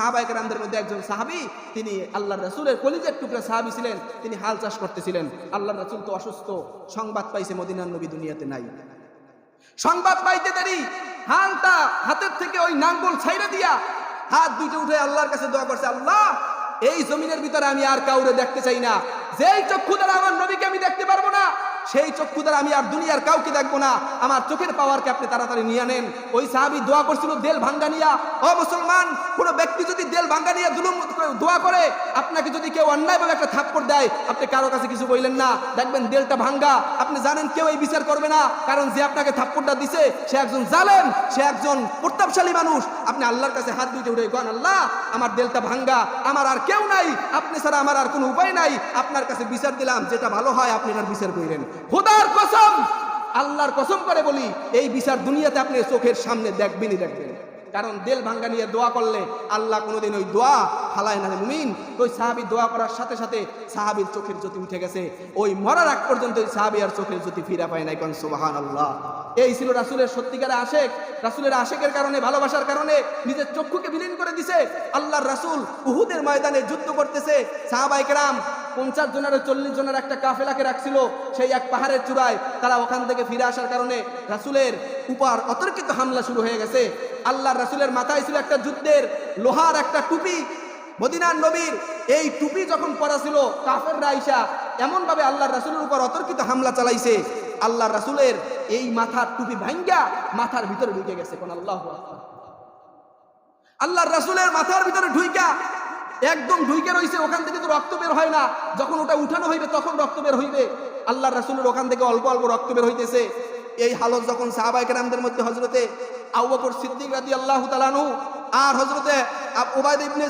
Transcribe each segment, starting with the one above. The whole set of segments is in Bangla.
সাহাবাহিকের মধ্যে একজন সাহাবি, তিনি আল্লাহ রসুলের কলিজের টুকরা সাহাবি ছিলেন, তিনি হাল চাষ করতেছিলেন। আল্লাহ রসুল তো অসুস্থ, সংবাদ পাইছে মদিনার নবী দুনিয়াতে নাই। সংবাদ পাইতে দেরি, হালটা হাতের থেকে ওই নাঙ্গল ছাইড়ে দিয়া হাত দুইটা উঠে আল্লাহর কাছে দোয়া করছে, আল্লাহ, এই জমিনের ভিতরে আমি আর কাউরে দেখতে চাই না। যেই চক্ষু দ্বারা আমার নবীকে আমি দেখতে পারব না সেই চক্ষু দ্বারা আমি আর দুনিয়ার কাউকে দেখব না। আমার চোখের পাওয়ারকে আপনি তাড়াতাড়ি নিয়ে নেন ওই সাহাবি দোয়া করছিল, দেল ভাঙ্গা নিয়া। ও মুসলমান, কোনো ব্যক্তি যদি দেল ভাঙ্গা নিয়ে জুলুম দোয়া করে, আপনাকে যদি কেউ অন্যায়ভাবে একটা থাপ্পড় দেয়, আপনি কারও কাছে কিছু বললেন না। দেখবেন দেলটা ভাঙ্গা। আপনি জানেন কেউ এই বিচার করবে না, কারণ যে আপনাকে থাপ্পড়টা দিছে, সে একজন জালেম, সে একজন প্রতাপশালী মানুষ। আপনি আল্লাহর কাছে হাত দিতে উঠে গন আল্লাহ, আমার দেলটা ভাঙ্গা, আমার আর কেউ নাই। আপনি ছাড়া আমার আর কোনো উপায় নাই। আপনার কাছে বিচার দিলাম, যেটা ভালো হয় আপনি এটার বিচার করিলেন খোদার কসম, আল্লাহর কসম করে বলি, এই বিচার দুনিয়াতে আপনি চোখের সামনে দেখবেনই দেখবেন। কারণ দেল ভাঙ্গা নিয়ে দোয়া করলে আল্লাহ কোনোদিন ওই দোয়া হালায় না মুমিন। ওই সাহাবি দোয়া করার সাথে সাথে সাহাবির চোখের জ্যোতি উঠে গেছে। ওই মরার আগ পর্যন্ত ওই সাহাবি আর চোখের জ্যোতি ফিরা পায় নাই, কোন সুবাহান আল্লাহ এই ছিল রাসুলের সত্যিকার আশেক। রাসুলের আশেকের কারণে, ভালোবাসার কারণে নিজের চক্ষুকে বিলীন করে দিছে। আল্লাহর রাসুল উহুদের ময়দানে যুদ্ধ করতেছে। সাহাবাই কেরাম পঞ্চাশ জনের চল্লিশ জনের একটা কাফেলাকে রাখছিল সেই এক পাহাড়ের চূড়ায়। তারা ওখান থেকে ফিরে আসার কারণে রাসুলের উপর অতর্কিত হামলা শুরু হয়ে গেছে। আল্লাহ রাসুলের মাথায় ছিল একটা যুদ্ধের লোহার একটা টুপি। মদিনার নবীর এই টুপি যখন পরা ছিল কাফের রাইসা এমনভাবে আল্লাহ রাসুলের উপর অতর্কিত হামলা চালাইছে। আল্লাহ রাসুলের এই মাথার টুপি ভাঙ্গা মাথার ভিতরে ঢুকে গেছে। কোন আল্লাহ আল্লাহর রাসুলের মাথার ভিতরে ঢুইকা একদম ঢুইকে রয়েছে ওখান থেকে তো রক্ত বের হয় না। যখন ওটা উঠানো হইবে, তখন রক্ত বের হইবে। আল্লাহর রাসুলের ওখান থেকে অল্প অল্প রক্ত বের হইতেছে। এই হালত যখন সাহাবাই কেরামদের মধ্যে হজরতে আবু সিদ্দিক রাদি আল্লাহ তালানু আর হজরতে ওবায়দ ইবনে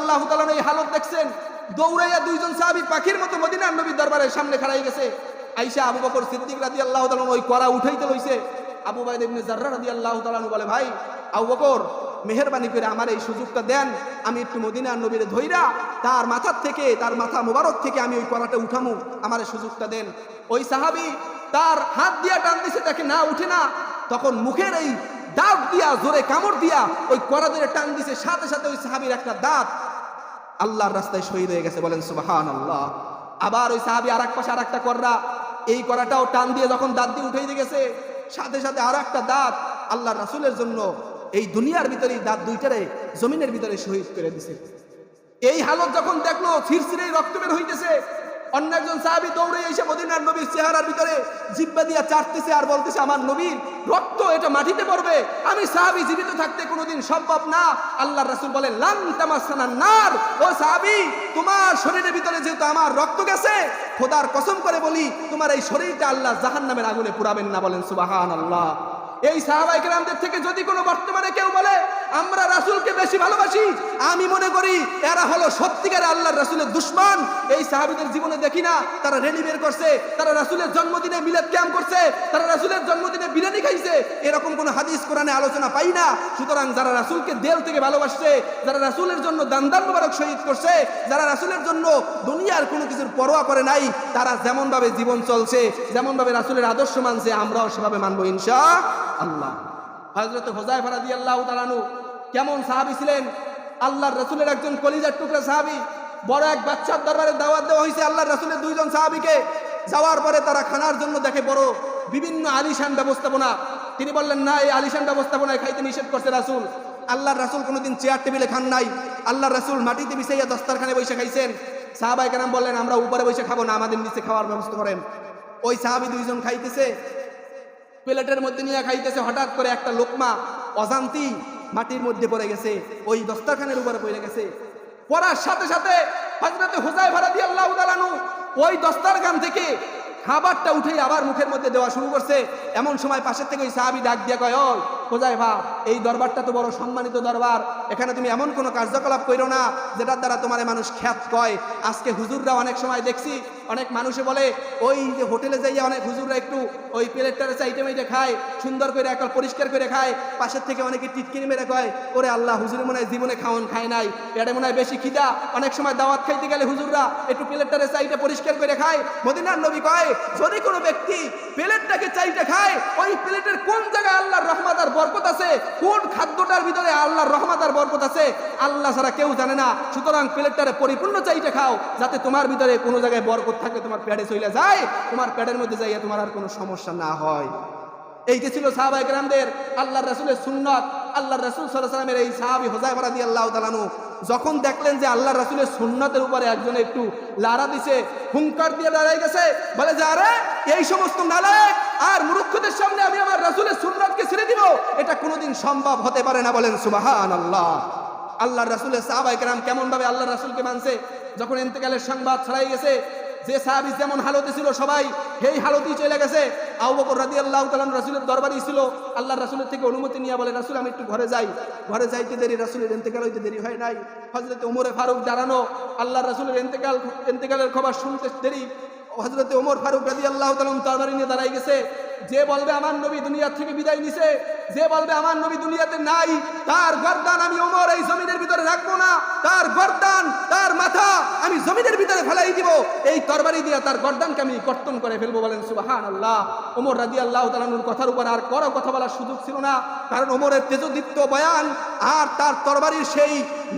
আল্লাহ তালানু এই হালত দেখছেন, দৌড়াইয়া দুইজন সাহাবি পাখির মতো মদিনার নবীর দরবারের সামনে খাড়াই গেছে। আইসা আবু বকর সিদ্দিক রাদি আল্লাহ তালানু ওই কড়া উঠাইতে লইছে। আবু বাইদ ইবনে জাররা রাদি আল্লাহ তালানু বলে, ভাই, আবু বকর মেহরবানি করে আমার এই সুযোগটা দেন। আমি একটু মদিনার নবীরে ধইরা তার মাথার থেকে, তার মাথা মোবারক থেকে আমি ওই কড়াটা উঠামু। আমার সুযোগটা দেন। ওই সাহাবি তার হাত দিয়া টান দিছে তাকে না উঠে না। তখন মুখের এই দাঁত দিয়া, জোরে কামড় দিয়া ওই কড়া ধরে টান দিছে। সাথে সাথে ওই সাহাবির একটা দাঁত আল্লাহর রাস্তায় শহীদ হয়ে গেছে। বলেন সুবাহান আল্লাহ আবার ওই সাহাবি আর এক পাশে আর একটা কররা। এই কড়াটাও টান দিয়ে যখন দাঁত দিয়ে উঠে গেছে, সাথে সাথে আর একটা দাঁত আল্লাহ রাসুলের জন্য এই দুনিয়ার ভিতরে দাঁত দুইটারে জমিনের ভিতরে শহীদ করে দিছে। এই হালত যখন দেখল, ছিরছিরে রক্ত বের হইতেছে, অন্য একজন সাহাবি দৌড়ে এসে মদিনার নবীর চেহারার ভিতরে জিব্বা দিয়া চাটতেছে আর বলতেছে, আমার নবীর রক্ত এটা মাটিতে পড়বে, আমি সাহাবি জীবিত থাকতে কোনোদিন সম্ভব না। আল্লাহ রাসুল তামাসানার নার। ও সাহাবি, তোমার শরীরের ভিতরে যেহেতু আমার রক্ত গেছে, খোদার কসম করে বলি, তোমার এই শরীরটা আল্লাহ জাহান নামের আগুনে পুরাবেন না বলেন সুবাহান আল্লাহ এই সাহাবাই কেরামদের থেকে যদি কোনো বর্তমানে কেউ বলে, আমরা রাসুলকে বেশি ভালোবাসি, আমি মনে করি এরা হলো সত্যিকারে আল্লাহর রাসুলের দুশ্মন। এই সাহাবিদের জীবনে দেখি না, তারা রেলি বের করছে, তারা রাসুলের জন্মদিনে মিলাদ ক্যাম্প করছে, তারা রাসুলের জন্মদিনে বিরিয়ানি খাইছে। এরকম কোনো হাদিস কোরআনে আলোচনা পাই না। সুতরাং যারা রাসুলকে দেল থেকে ভালোবাসছে, যারা রাসুলের জন্য দান্দান মুবারক শহীদ করছে, যারা রাসুলের জন্য দুনিয়ার কোনো কিছুর পরোয়া করে নাই, তারা যেমনভাবে জীবন চলছে, যেমনভাবে রাসুলের আদর্শ মানছে, আমরাও সেভাবে মানবো ইনশা আল্লাহ হজরত হোজাই ফারাদি আল্লাহ তালানু কেমন সাহাবি ছিলেন? আল্লাহর রসুলের একজন কলিজার টুকরা সাহাবি। বড় এক বাচ্চার দরবারে দাওয়াত দেওয়া হয়েছে আল্লাহর রসুলের দুইজন সাহাবিকে। যাওয়ার পরে তারা খানার জন্য দেখে বড় বিভিন্ন আলিশান ব্যবস্থাপনা। তিনি বললেন, না, এই আলিশান ব্যবস্থাপনায় খাইতে নিষেধ করছে রাসুল। আল্লাহর রাসুল কোনোদিন চেয়ার টেবিলে খান নাই। আল্লাহর রাসুল মাটিতে বিছাইয়া দস্তারখানে বসে খাইছেন। সাহাবাই কেন বললেন, আমরা উপরে বসে খাব না, আমাদের নিচে খাওয়ার ব্যবস্থা করেন। ওই সাহাবি দুইজন খাইতেছে। প্লেটের মধ্যে নিয়ে খাইতেছে, হঠাৎ করে একটা লোকমা অজান্তি মাটির মধ্যে পড়ে গেছে, ওই দস্তাখানের উপরে পড়ে গেছে। পড়ার সাথে সাথে হজরতে ভাড়া দিয়ে আল্লাহ দালানু ওই দস্তারখান থেকে খাবারটা উঠে আবার মুখের মধ্যে দেওয়া শুরু করছে। এমন সময় পাশের থেকে ওই সাহাবি ডাক দিয়ে কয় ভা এই দরবারটা তো বড় সম্মানিত দরবার। এখানে তুমি এমন কোনো কার্যকলাপ করো না, যেটার দ্বারা তোমার মানুষ খ্যাত কয়। আজকে হুজুররা অনেক সময় দেখছি, অনেক মানুষে বলে, ওই যে হোটেলে যাইয়া অনেক হুজুররা একটু ওই প্লেটটারে চাইটে মাইটে খায়, সুন্দর করে একটা পরিষ্কার করে খায়, পাশের থেকে অনেকে টিটকিনি মেরে কয়, ওরে আল্লাহ, হুজুর মনে হয় জীবনে খাওয়ান খায় নাই এটা মনে হয় বেশি খিদা, অনেক সময় দাওয়াত খাইতে গেলে হুজুররা একটু প্লেটটারে চাইটে পরিষ্কার করে খায়। মদিনার নবী কয়, যদি কোনো ব্যক্তি প্লেটটাকে চাইতে খায়, ওই প্লেটের কোন জায়গায় আল্লাহর রহমত আর বরকত আছে? কোন খাদ্যটার ভিতরে আল্লাহর রহমত আর বরকত আছে? আল্লাহ ছাড়া কেউ জানে না। সুতরাং প্লেটটারে পরিপূর্ণ চাইতে খাও, যাতে তোমার ভিতরে কোনো জায়গায় বরকত থাকে, তোমার পেটে চলে যায়, তোমার পেটের মধ্যে যাইয়া তোমার আর কোনো সমস্যা না হয়। এইটা ছিল সাহাবাই গ্রামদের আল্লাহ রাসুলের সুন্নত। আল্লাহ রাসুল সাল্লামের এই সাহাবি হোজাই ভারাদি আল্লাহ তালানু যখন দেখলেন যে আল্লাহ রাসুলের সুন্নতের উপরে একজন একটু লারা দিছে, হুঙ্কার দিয়ে দাঁড়াই গেছে, বলে যে, আরে, এই সমস্ত নালায়ক আর মূর্খদের সামনে আমি আমার রাসুলের সুন্নতকে ছেড়ে দিব, এটা কোনোদিন সম্ভব হতে পারে না বলেন সুবাহান আল্লাহ আল্লাহ রাসুলের সাহাবাই কেরাম কেমন ভাবে আল্লাহ রাসুলকে মানছে? যখন এতেকালের সংবাদ ছড়াই গেছে, যে সাহাবি যেমন হালতে ছিল সবাই, সেই হালতেই চলে গেছে। আবু বকর রাদিয়াল্লাহু তাআলা রাসূলের দরবারই ছিল। আল্লাহ রাসূলের থেকে অনুমতি নিয়ে বলে, রাসূল, আমি একটু ঘরে যাই। ঘরে যাইতে দেরি, রাসূলের ইন্তেকাল হইতে দেরি হয় নাই। হযরত উমরে ফারুক দাঁড়ানো আল্লাহ রাসূলের ইন্তেকাল ইন্তেকালের খবর শুনতে দেরি। হযরত ওমর ফারুক রাদিয়াল্লাহু তাআলা দরবারি নিয়ে দাঁড়াই গেছে। যে বলবে আমার নবী দুনিয়া থেকে বিদায় নিছে, যে বলবে আমার নবী দুনিয়াতে নাই, তার গর্দান আমি ওমর এই জমিনের ভিতরে রাখব না, তার গর্দান, তার মাথা আমি জমিনের ভিতরে ফেলাই দিব। এই তরবারি দিয়া তার গর্দানকে আমি কর্তন করে ফেলব বলেন সুবাহান আল্লাহ ওমর রাদি আল্লাহ তালানুর কথার উপর আর করো কথা বলার সুযোগ ছিল না, কারণ ওমরের তেজদীপ্ত বয়ান আর তার তরবারির সেই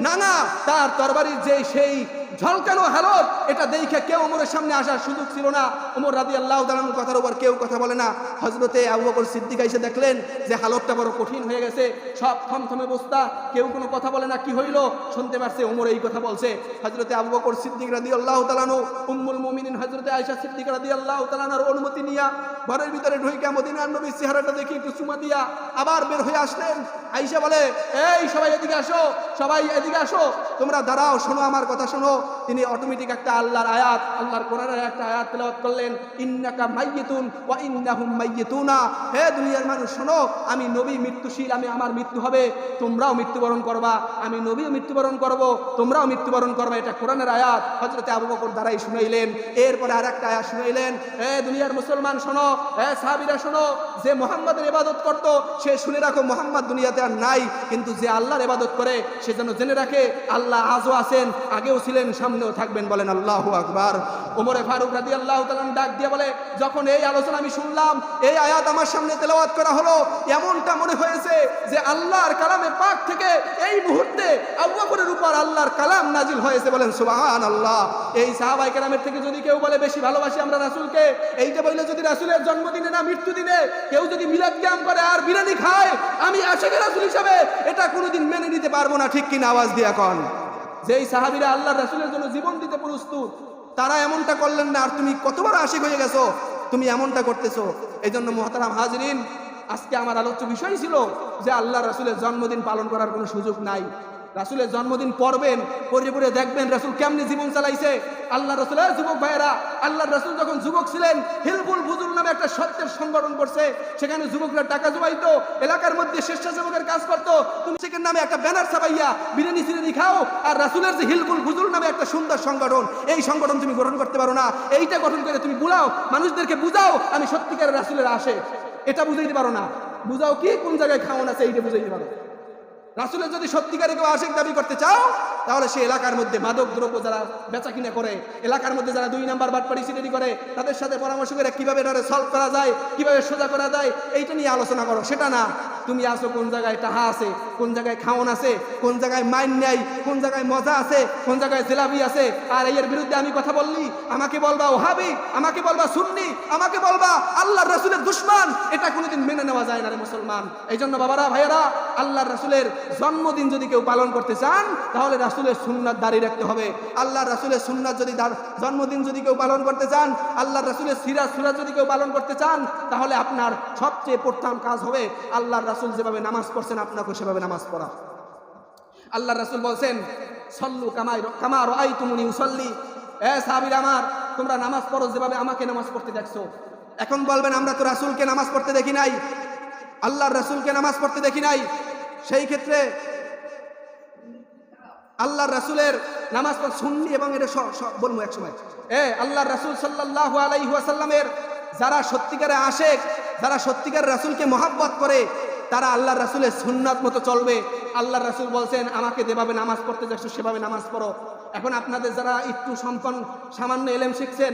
নাঙা, তার তরবারির যে সেই ঝলকানো হালত? এটা দেখে কেউ ওমরের সামনে আসার সুযোগ ছিল না। ওমর রাদি আল্লাহ তালানুর কথার উপর কেউ কথা বলে না। হজরতে আবু বকর সিদ্দিক এসে দেখলেন যে হালতটা বড় কঠিন হয়ে গেছে। সব থমথমে বস্তা, কেউ কোনো কথা বলে না। কি হইল? শুনতে পারছে ওমর এই কথা বলছে। হজরতে আবু বকর সিদ্দিক রাদি আল্লাহ তালানু উম্মুল মুমিনিন হজরতে আয়সা সিদ্দিক রাদি আল্লাহ তালানোর অনুমতি নিয়া ঘরের ভিতরে ঢুইকা মদিনার নবীর চেহারাটা দেখি একটু চুমা দিয়া আবার বের হয়ে আসলেন। আইসা বলে, এই সবাই এদিকে আসো, সবাই এদিকে আসো। তোমরা দাঁড়াও, শোনো আমার কথা শোনো। তিনি অটোমেটিক একটা আল্লাহর আয়াত, আল্লাহর কোরআনের একটা আয়াত তেলাওয়াত করলেন, ইন্নাকা মাইয়িতুন ওয়া ইন্নাহুম মাইয়িতুনা। হে দুনিয়ার মানুষ, শোনো, আমি নবী মৃত্যুশীল, আমি আমার মৃত্যু হবে, তোমরাও মৃত্যুবরণ করবা, আমি নবীও মৃত্যুবরণ করব, তোমরাও মৃত্যুবরণ করবা, এটা কোরআনের আয়াত। হজরতে আবু বকর দ্বারাই শুনাইলেন, এরপরে আর একটা আয়াত শুনাইলেন হে দুনিয়ার মুসলমান, শোনো হে সাহাবীরা, শোনো, যে মোহাম্মদের ইবাদত করত, সে শুনে রাখো, মোহাম্মদ দুনিয়াতে আর নাই, কিন্তু যে আল্লাহর ইবাদত করে, সে যেন জেনে রাখে, আল্লাহ আজও আছেন, আগেও ছিলেন সামনেও থাকবেন বলেন আল্লাহু আকবার। ওমরে ফারুক রাদি আল্লাহ ডাক দিয়ে বলে, যখন এই আলোচনা আমি শুনলাম, এই আয়াত আমার সামনে তেলাওয়াত করা হলো, এমনটা মনে হয়েছে যে আল্লাহর কালামে পাক থেকে এই মুহূর্তে আবু বকরের উপর আল্লাহর কালাম নাজিল হয়েছে বলেন সুবহান আল্লাহ এই সাহাবাই কেরামের থেকে যদি কেউ বলে, বেশি ভালোবাসি আমরা রাসূলকে, এইটা বললে যদি রাসূলের জন্মদিনে না মৃত্যু দিনে কেউ যদি মিলাদ ক্যাম করে, আর বিরিয়ানি খায়, আমি আশেখ রাসূল হিসাবে এটা কোনোদিন মেনে নিতে পারব না, ঠিক কিনা আওয়াজ দিয়ে এখন যেই সাহাবিরা আল্লাহ রাসুলের জন্য জীবন দিতে প্রস্তুত, তারা এমনটা করলেন না, আর তুমি কতবার আশিক হয়ে গেছো? তুমি এমনটা করতেছো। এই জন্য মহতারাম হাজরিন, আজকে আমার আলোচ্য বিষয় ছিল যে আল্লাহ রাসুলের জন্মদিন পালন করার কোনো সুযোগ নাই। রাসুলের জন্মদিন পড়বেন পরে পরে দেখবেন রাসুল কেমনি জীবন চালাইছে। আল্লাহ রসুলের যুবক ভাইয়েরা আল্লাহ রসুল যখন যুবক ছিলেন হিলবুল বুজুর নামে একটা সত্যের সংগঠন করছে। সেখানে যুবকরা টাকা জমাইতো, এলাকার মধ্যে স্বেচ্ছাসেবকের কাজ করতো। তুমি সেখানে নামে একটা ব্যানার ছাপাইয়া বিরিয়ানি সিরিয়ানি খাও, আর রাসুলের যে হিলবুল বুজুর নামে একটা সুন্দর সংগঠন, এই সংগঠন তুমি গ্রহণ করতে পারো না। এইটা গঠন করে তুমি বুলাও, মানুষদেরকে বুঝাও, আমি সত্যিকার রাসুলের আসে এটা বুঝাইতে পারো না। বুঝাও কি, কোন জায়গায় খাওয়ান আছে, এইটা বুঝাইতে পারো। রাসুলের যদি সত্যিকারে কেউ আশেক দাবি করতে চাও, তাহলে সে এলাকার মধ্যে মাদক দ্রব্য যারা বেচা কিনা করে, এলাকার মধ্যে যারা দুই নাম্বার বাটপাড়ি সিটারি করে, তাদের সাথে পরামর্শ করে কীভাবে এটা সলভ করা যায়, কীভাবে সোজা করা যায়, এইটা নিয়ে আলোচনা করো। সেটা না। তুমি আসো কোন জায়গায় টাহা আছে? কোন জায়গায় খাওন আছে? কোন জায়গায় মাইন নেই? কোন জায়গায় মজা আছে? কোন জায়গায় জেলাবি আছে? আর এর বিরুদ্ধে আমি কথা বললি? আমাকে বলবা ওহাবি? আমাকে বলবা সুন্নি? আমাকে বলবা আল্লাহর রাসুলের দুশ্মন? এটা কোনোদিন মেনে নেওয়া যায় না রে মুসলমান। এই জন্য বাবারা, ভাইয়েরা, আল্লাহর রাসুলের জন্মদিন যদি কেউ পালন করতে চান, তাহলে রাসুলের সুন্নাত দাঁড়িয়ে রাখতে হবে। আল্লাহর রাসুলের সুন্নাত যদি জন্মদিন যদি কেউ পালন করতে চান, আল্লাহর রাসুলের সিরাজ সুরাজ যদি কেউ পালন করতে চান, তাহলে আপনার সবচেয়ে প্রথম কাজ হবে আল্লাহর রাসুল যেভাবে নামাজ পড়ছেন আপনাকে সেভাবে নামাজ পড়া। আল্লাহ রাসুল বলছেন, সল্লু কামাই কামার আই তুমুনি উসল্লি। এ সাবির আমার, তোমরা নামাজ পড়ো যেভাবে আমাকে নামাজ পড়তে দেখছ। এখন বলবেন, আমরা তো রাসুলকে নামাজ পড়তে দেখি নাই। আল্লাহর রাসুলকে নামাজ পড়তে দেখি নাই। সেই ক্ষেত্রে আল্লাহর রাসুলের নামাজ পড় শুননি এবং এটা বলব এক সময় এ, আল্লাহর রাসুল সাল্লাহ আলাইহাসাল্লামের যারা সত্যিকারে আশেক, যারা সত্যিকার রাসুলকে মহাব্বত করে তারা আল্লাহ রাসুলের সুন্নাত মতো চলবে। আল্লাহ রাসুল বলছেন, আমাকে যেভাবে নামাজ পড়তে যাচ্ছ, সেভাবে নামাজ পড়ো। এখন আপনাদের যারা একটু সম্পন্ন, সামান্য এলেম শিখছেন,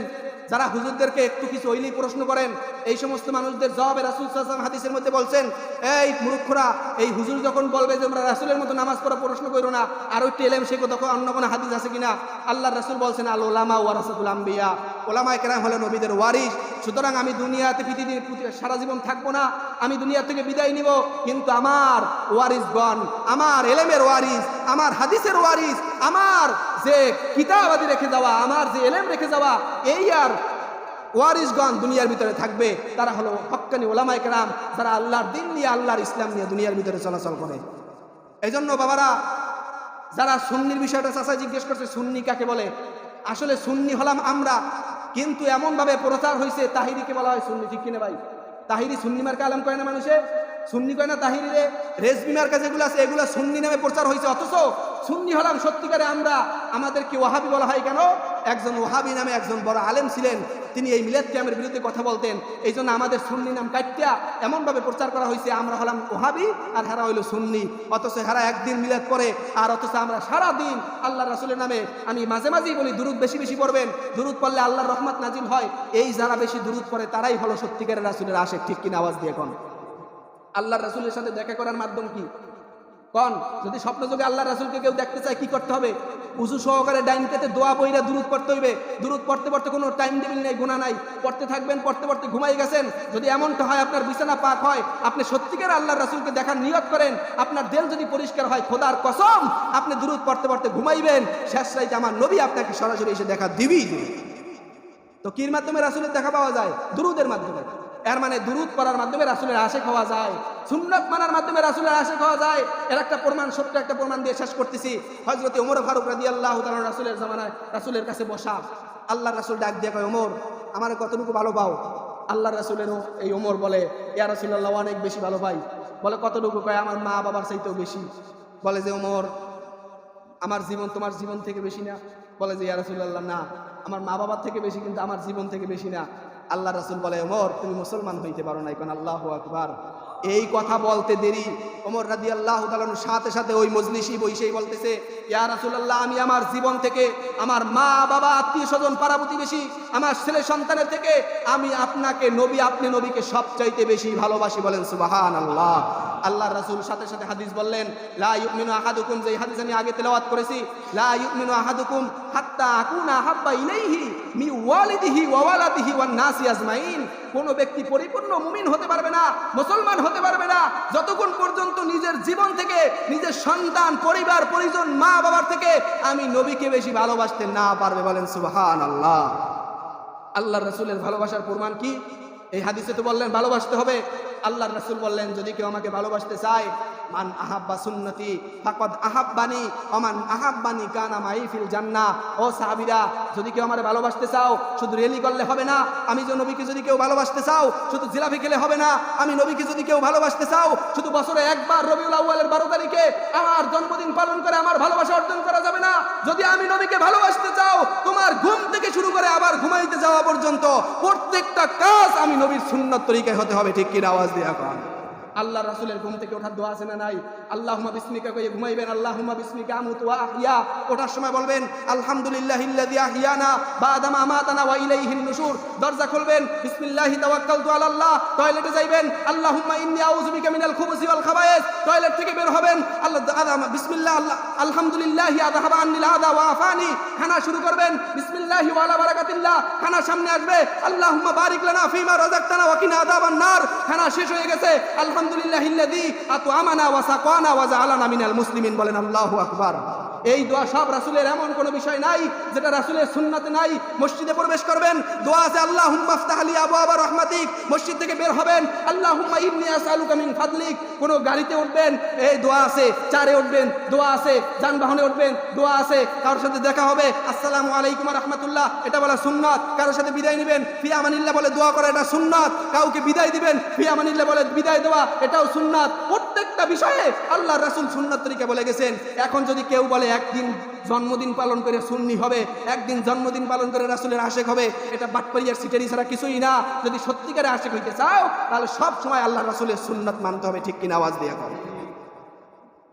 যারা হুজুরদেরকে একটু কিছু হইলেই প্রশ্ন করেন, এই সমস্ত মানুষদের জবাবে রাসুল সাল্লাম হাদিসের মধ্যে বলছেন, এই মূর্খরা, এই হুজুর যখন বলবে যে আমরা রাসুলের মতো নামাজ পড়া, প্রশ্ন করো না, আর একটু এলেম শেখো তখন অন্য কোনো হাদিস আছে কিনা? আল্লাহ রাসুল বলছেন, আল ওলামা ওয়ারাসাতুল আম্বিয়া। ওলামায় কেরাম হলেন নবীদের ওয়ারিস সুতরাং আমি দুনিয়াতে পৃথিবীর সারা জীবন থাকব না, আমি দুনিয়া থেকে বিদায় নিব, কিন্তু আমার ওয়ারিসগণ আমার এলেমের ওয়ারিস আমার হাদিসের ওয়ারিস আমার যে কিতাবাদি রেখে যাওয়া, আমার যে এলেম রেখে যাওয়া, এই আর ওয়ারিসগণ দুনিয়ার ভিতরে থাকবে। তারা হলো হক্কানি ওলামায় কেরাম, যারা আল্লাহর দিন নিয়ে, আল্লাহর ইসলাম নিয়ে দুনিয়ার ভিতরে চলাচল করে। এই জন্য বাবারা, যারা সুন্নির বিষয়টা চাষা জিজ্ঞেস করছে, সুন্নি কাকে বলে? আসলে সুন্নি হলাম আমরা, কিন্তু এমনভাবে প্রচার হয়েছে তাহিরিকে বলা হয় সুন্নি। ঠিক কিনা ভাই? তাহিরি সুন্নি মার্কা আলম কয় না মানুষে সুন্নি কয় না তাহিরি রে রেজবি মার্কা যেগুলো আছে, এগুলো সুন্নি নামে প্রচার হয়েছে অথচ সুন্নি হলাম সত্যিকারে আমরা, আমাদেরকে ওয়াহাবি বলা হয় কেন? একজন ওয়াহাবি নামে একজন বড় আলেম ছিলেন, তিনি এই মিলাদ ক্যামের বিরুদ্ধে কথা বলতেন। এই জন্য আমাদের সুন্নি নাম কাটিয়া এমনভাবে প্রচার করা হয়েছে আমরা হলাম ওহাবি আর হারা হইল সুন্নি। অথচ হারা একদিন মিলাদ করে আর অথচ আমরা সারা দিন আল্লাহ রাসুলের নামে, আমি মাঝে মাঝেই বলি, দুরুদ বেশি বেশি পড়বেন। দুরুদ পড়লে আল্লাহর রহমত নাজিল হয়। এই যারা বেশি দুরুদ পড়ে, তারাই হলো সত্যিকারের রাসুলের আশে ঠিক কিনা আওয়াজ দিয়ে এখন? আল্লাহ রাসুলের সাথে দেখা করার মাধ্যম কি? কন, যদি স্বপ্ন যোগে আল্লাহ রাসুলকে কেউ দেখতে চায়, কি করতে হবে? উজু সহকারে ডাইন পেতে দোয়া বইরা দূরত পড়তে হইবে। দূরত পড়তে পড়তে কোনো টাইম টেবিল নেই গুণা নাই। পড়তে থাকবেন, পড়তে পড়তে ঘুমাই গেছেন। যদি এমনটা হয়, আপনার বিছানা পাক হয়, আপনি সত্যিকার আল্লাহ রাসুলকে দেখার নিয়ত করেন, আপনার দেল যদি পরিষ্কার হয়, খোদার কসম, আপনি দূরত পড়তে পড়তে ঘুমাইবেন। শেষ রাইতে আমার নবী আপনাকে সরাসরি এসে দেখা দিবি। তো কির মাধ্যমে রাসুলের দেখা পাওয়া যায়? দুরুদের মাধ্যমে। এর মানে দুরুদ পড়ার মাধ্যমে রাসুলের আশে হওয়া যায়, সুন্নত মানার মাধ্যমে রাসুলের আশে খাওয়া যায়। এর একটা প্রমাণ, সত্য একটা প্রমাণ দিয়ে শেষ করতেছি। হজরত ওমর ফারুক রাদি আল্লাহ রাসুলের জামানায় রাসুলের কাছে বসা। আল্লাহ রাসুল ডাক দিয়ে কয়, ওমর, আমার কতটুকু ভালো পাও? আল্লাহ রাসুলেরও এই ওমর বলে, ইয়া রাসুল্লাহ অনেক বেশি ভালো পাই। বলে, কতটুকু? কয়, আমার মা বাবার চাইতেও বেশি। বলে যে, ওমর, আমার জীবন তোমার জীবন থেকে বেশি না। বলে যে, ইয়া রাসুল্লাহ না, আমার মা বাবার থেকে বেশি, কিন্তু আমার জীবন থেকে বেশি না। আল্লাহ রাসুল বলে, ওমর, তুমি মুসলমান হইতে পারো না। এখন আল্লাহ আকবার। এই কথা বলতে দেরি। ওমর রাজি আল্লাহ তালন সাথে সাথে ওই মজলিসই বইসেই বলতেছে, ইয়া রাসুল্লাহ আমি আমার জীবন থেকে আমার মা, বাবা, আত্মীয় স্বজন, পাড়া প্রতিবেশী, আমার ছেলে সন্তানের থেকে আমি আপনাকে, নবী, আপনি নবীকে সবচাইতে বেশি ভালোবাসি বলেন সুবাহান আল্লাহ আল্লাহ রাসুল সাথে সাথে হাদিস বললেন, লা আহাদুকুম যে হাদিস আমি আগে তেলাওয়াত করেছি, লা ইউমিনু আহাদুকুম হাত্তা আকুনা হাব্বা ইলাইহি মি ওয়ালিদিহি ওয়া ওয়ালাদিহি ওয়ান নাসি আজমাইন কোন ব্যক্তি পরিপূর্ণ মুমিন হতে পারবে না, মুসলমান হতে পারবে না, যতক্ষণ পর্যন্ত নিজের জীবন থেকে নিজের সন্তান, পরিবার, পরিজন মা বাবার থেকে আমি নবীকে বেশি ভালোবাসতে না পারবে বলেন সুবহান আল্লাহ আল্লাহ রসুলের ভালোবাসার প্রমাণ কি? এই হাদিসে তো বললেন, ভালোবাসতে হবে আল্লাহ রাসুল বললেন যদি কেউ আমাকে ভালোবাসতে চায় মান আহাব্বা সুন্নতি ফাকদ আহাব্বানি অমান আহাব্বানি কানা মাই ফিল জান্না ও সাহাবিরা, যদি কেউ আমার ভালোবাসতে চাও, শুধু রেলি করলে হবে না। আমি যে নবীকে যদি কেউ ভালোবাসতে চাও, শুধু জিলাপি খেলে হবে না। আমি নবীকে যদি কেউ ভালোবাসতে চাও, শুধু বছরে একবার রবিউল আউ্বালের বারো তারিখে আমার জন্মদিন পালন করে আমার ভালোবাসা অর্জন করা যাবে না। যদি আমি নবীকে ভালোবাসতে চাও, তোমার ঘুম থেকে শুরু করে আবার ঘুমাইতে যাওয়া পর্যন্ত প্রত্যেকটা কাজ আমি নবীর সুন্নত তরিকায় হতে হবে। ঠিক কিনা আওয়াজ দিয়ে এখন? আল্লাহ রাসুলের ঘুম থেকে ওঠার দোয়া আছে না নাই? আল্লাহুমা বিসমিকা কইয়ে ঘুমাইবেন আল্লাহুমা বিসমিকা আমুতু ওয়া আহইয়া। ওঠার সময় বলবেন, আলহামদুলিল্লাহ ইল্লাযী আহইয়ানা বাদা মা আমাতানা ওয়া ইলাইহিন নুশুর। দরজা খুলবেন, বিসমিল্লাহি তাওয়াক্কালতু আলাল্লাহ। টয়লেটে যাইবেন, আল্লাহুম্মা ইন্নী আউযু বিকা মিনাল খুবুসি ওয়াল খাবায়েস। টয়লেট থেকে বের হবেন, আল্লাহ আদা, বিসমিল্লাহ, আল্লাহ, আলহামদুলিল্লাহ আযহাবা আন্নিল আদা ওয়া আফানি। খানা শুরু করবেন, বিসমিল্লাহি ওয়া আলা বারাকাতিল্লাহ। খানা সামনে আসবে, আল্লাহুম্মা বারিক লানা ফিমা রাযাকতানা ওয়া কিনা আযাবান নার। খানা শেষ হয়ে গেছে, আলহামদুলিল্লাহ ইল্লাযী আতআমানা ওয়া সাকানা ওয়া জাআলানা মিনাল মুসলিমিন বলেন আল্লাহু আকবার। এই দোয়া সব রাসুলের এমন কোনো বিষয় নাই যেটা রাসুলের সুন্নাতে নাই। মসজিদে প্রবেশ করবেন, দোয়া আছে আল্লাহ হুম্মাফতাহলি আবু আবার রহমাতিক। মসজিদ থেকে বের হবেন আল্লাহ হুম্মা ইবনি আসালুকা মিন ফাদলিক। কোনো গাড়িতে উঠবেন, এই দোয়া আছে, চারে উঠবেন, দোয়া আছে, যানবাহনে উঠবেন, দোয়া আছে, কারোর সাথে দেখা হবে, আসসালামু আলাইকুম রহমতুল্লাহ। এটা বলা সুন্নাত, কারোর সাথে বিদায় নেবেন, ফি আমানিল্লাহ বলে দোয়া করা এটা সুন্নাত, কাউকে বিদায় দিবেন, ফি আমানিল্লাহ বলে বিদায় দেওয়া এটাও সুন্নাত। প্রত্যেকটা বিষয়ে আল্লাহ রাসুল সুন্নাত তরিকা বলে গেছেন। এখন যদি কেউ বলে একদিন জন্মদিন পালন করে সুন্নি হবে, একদিন জন্মদিন পালন করে রাসুলের আশেক হবে, এটা বাটপাড়িয়ার সিটারি ছাড়া কিছুই না। যদি সত্যিকারে আশেক হইতে চাও, তাহলে সব সময় আল্লাহ রাসুলের সুন্নত মানতে হবে, ঠিক কিনা আওয়াজ দিয়ে এখন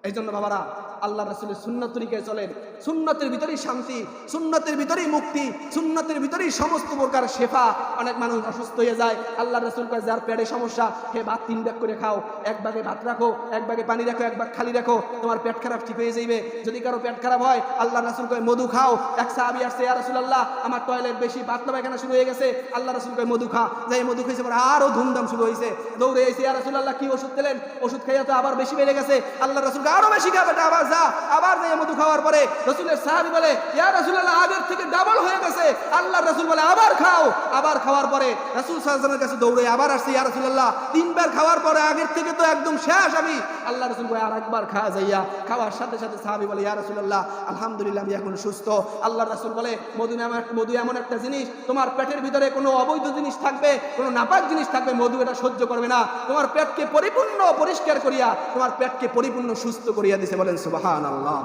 এই জন্য বাবারা, আল্লাহ রাসুলের সুন্নত তরিকায় চলেন। সুন্নতের ভিতরেই শান্তি, সুন্নতের ভিতরেই মুক্তি, সুন্নতের ভিতরেই সমস্ত প্রকার শেফা। অনেক মানুষ অসুস্থ হয়ে যায়। আল্লাহ রাসুল কয়, যার পেটে সমস্যা, হে ভাত তিন ব্যাগ করে খাও। এক বাগে ভাত রাখো, এক বাগে পানি রাখো, এক বাগ খালি রাখো। তোমার পেট খারাপ ঠিক হয়ে যাইবে। যদি কারও পেট খারাপ হয়, আল্লাহ রসুল কয়, মধু খাও। এক সাহাবি আসছে, ইয়া রাসূলুল্লাহ, আমার টয়লেট বেশি পাতলা পায়খানা শুরু হয়ে গেছে। আল্লাহ রসুল কয়, মধু খা। যাই মধু খাইছে, পরে আরও ধুমধাম শুরু হয়েছে দৌড়ে এসে ইয়া রাসূলুল্লাহ, কি ওষুধ দিলেন? ওষুধ খাইয়া তো আবার বেশি বেড়ে গেছে। আল্লাহ রসুল আরও বেশি খাবে আবার যা, আবার যাই মধু খাওয়ার পরে রসুলের সাহাবি বলে, ইয়া রাসূলুল্লাহ, আগের থেকে ডাবল হয়ে গেছে। আল্লাহ রাসুল বলে, আবার খাও। আবার খাওয়ার পরে রাসূল সাল্লাল্লাহু কাছে দৌড়ে আবার আসছে, ইয়া রাসূলুল্লাহ, তিনবার খাওয়ার পরে আগের থেকে তো একদম শেষ আমি। আল্লাহ রাসূল কয় আর একবার খাওয়া যাইয়া। খাওয়ার সাথে সাথে সাহাবি বলে, ইয়া রাসূলুল্লাহ, আলহামদুলিল্লাহ, আমি এখন সুস্থ। আল্লাহ রাসূল বলে, মধু মধু এমন একটা জিনিস, তোমার পেটের ভিতরে কোনো অবৈধ জিনিস থাকবে, কোনো নাপাক জিনিস থাকবে, মধু এটা সহ্য করবে না। তোমার পেটকে পরিপূর্ণ পরিষ্কার করিয়া, তোমার পেটকে পরিপূর্ণ সুস্থ করিয়া দিছে, বলেন, সুবহানাল্লাহ।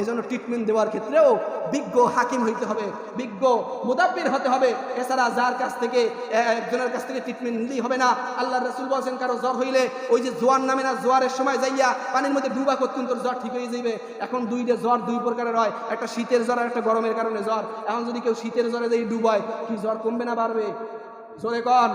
এই জন্য ট্রিটমেন্ট দেওয়ার ক্ষেত্রেও বিজ্ঞ হাকিম হইতে হবে, বিজ্ঞ মুদাব্বির হতে হবে। এছাড়া যার কাছ থেকে একজনের কাছ থেকে ট্রিটমেন্ট নিলেই হবে না। আল্লাহ রসুল বলছেন, কারও জ্বর হইলে ওই যে জোয়ার নামে না, জোয়ারের সময় যাইয়া পানির মধ্যে ডুবা করতেন তোর জ্বর ঠিক হয়ে যাইবে। এখন দুইটা জ্বর দুই প্রকারের হয়, একটা শীতের জ্বর আর একটা গরমের কারণে জ্বর। এখন যদি কেউ শীতের জ্বরে যাই ডুবায়, কি জ্বর কমবে না বাড়বে? জোরে কন।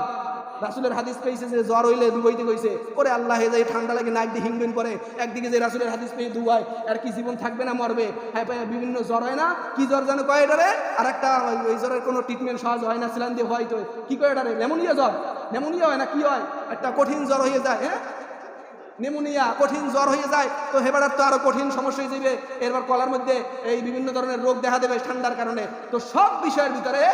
রাসুলের হাদিস পেয়েছে যে জ্বর হইলে ডুবাইতে কইছে, ওরে আল্লাহ যাই ঠান্ডা লাগে নাক দিয়ে হিংবেন করে একদিকে যে রাসুলের হাদিস পেয়ে ডুবায় আর কি জীবন থাকবে না মরবে? হ্যাঁ বিভিন্ন জ্বর হয় না? কি জ্বর জানো কয় এটারে? আর একটা ওই- জ্বরের কোনো ট্রিটমেন্ট সহজ হয় না, সিলান দিয়ে হয় তো। কি কয় এটারে? নেমোনিয়া জ্বর। নেমোনিয়া হয় না, কি হয়? একটা কঠিন জ্বর হয়ে যায় হ্যাঁ? নেমোনিয়া, কঠিন জ্বর হয়ে যায়। তো হেবারের তো আরও কঠিন সমস্যা হয়ে যাবে এরপর কলার মধ্যে এই বিভিন্ন ধরনের রোগ দেখা দেবে ঠান্ডার কারণে। তো সব বিষয়ের ভিতরে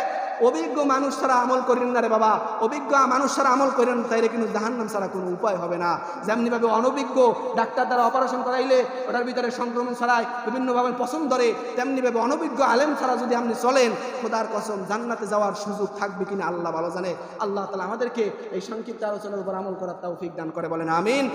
অভিজ্ঞ মানুষ ছাড়া আমল করেন না রে বাবা। অভিজ্ঞ মানুষ ছাড়া আমল করেন, তাইলে কিন্তু জাহান্নাম ছাড়া কোনো উপায় হবে না। যেমনিভাবে অনভিজ্ঞ ডাক্তার দ্বারা অপারেশন করাইলে, ওটার ভিতরে সংক্রমণ ছড়ায় বিভিন্নভাবে পছন্দ ধরে, তেমনিভাবে অনভিজ্ঞ আলেম ছাড়া যদি আপনি চলেন, খোদার কসম জান্নাতে যাওয়ার সুযোগ থাকবে কিনা আল্লাহ ভালো জানে। আল্লাহ তালা আমাদেরকে এই সংক্ষিপ্ত আলোচনার উপর আমল করার তৌফিক দান করে বলেন, আমিন।